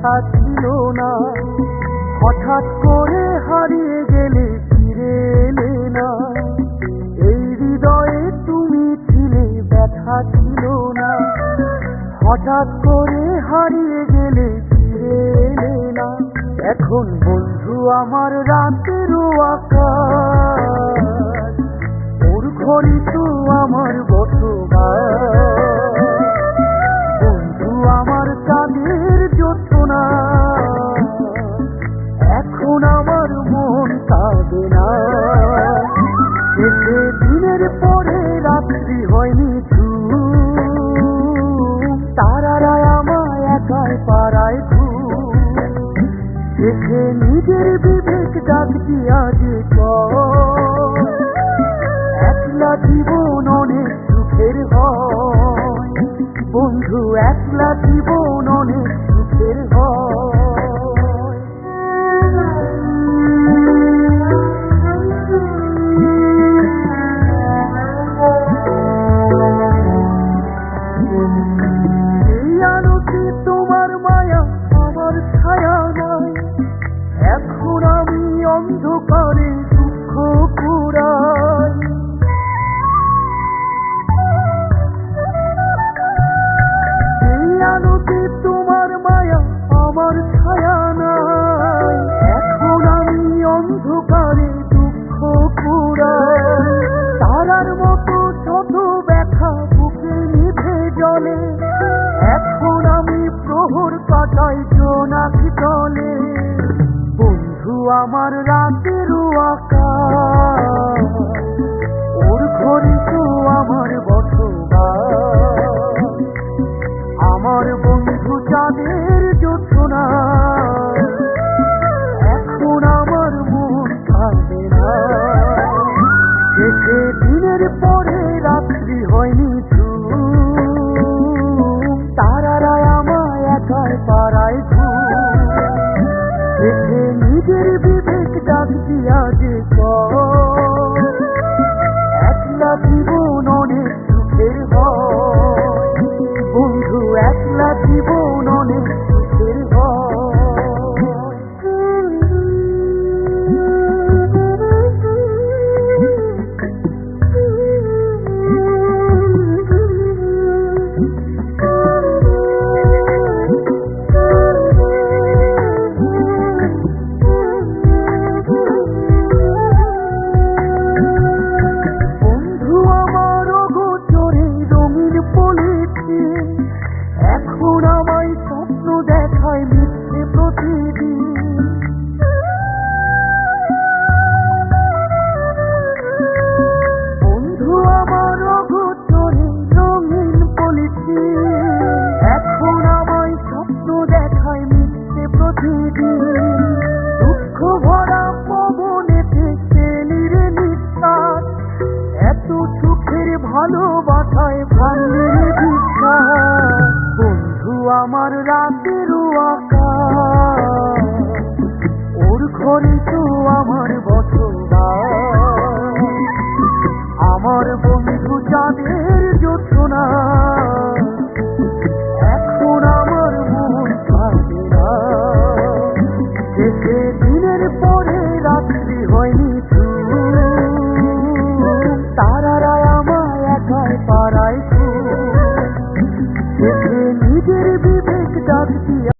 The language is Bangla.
ব্যথা ছিল না। হঠাৎ করে হারিয়ে গেলে ফিরে এলে না। এই হৃদয়ে তুমি ছিলে, ব্যথা ছিল না। হঠাৎ করে হারিয়ে গেলে ফিরে এলে না। এখন বন্ধু আমার রাতেরও আকাশ। ওর ঘড়ি জোছনা এখন আমার মন কাঁদে না। শেষে দিনের পরে রাত্রি হয়নি তারারা আমায় একাই পাড়ায় ঘুম শেষে নিজের বিবেক ডাক দিয়া যে একলা জীবন অনেক いやのきっと কাটাই তলে বন্ধু আমার রাতের আকাশ ওর ঘড়ি শেষে নিজের বিবেক ডাক দিয়া যে আমার রাতের ওর ঘরে তো আমার বসবাস। আমার বন্ধু জোছনা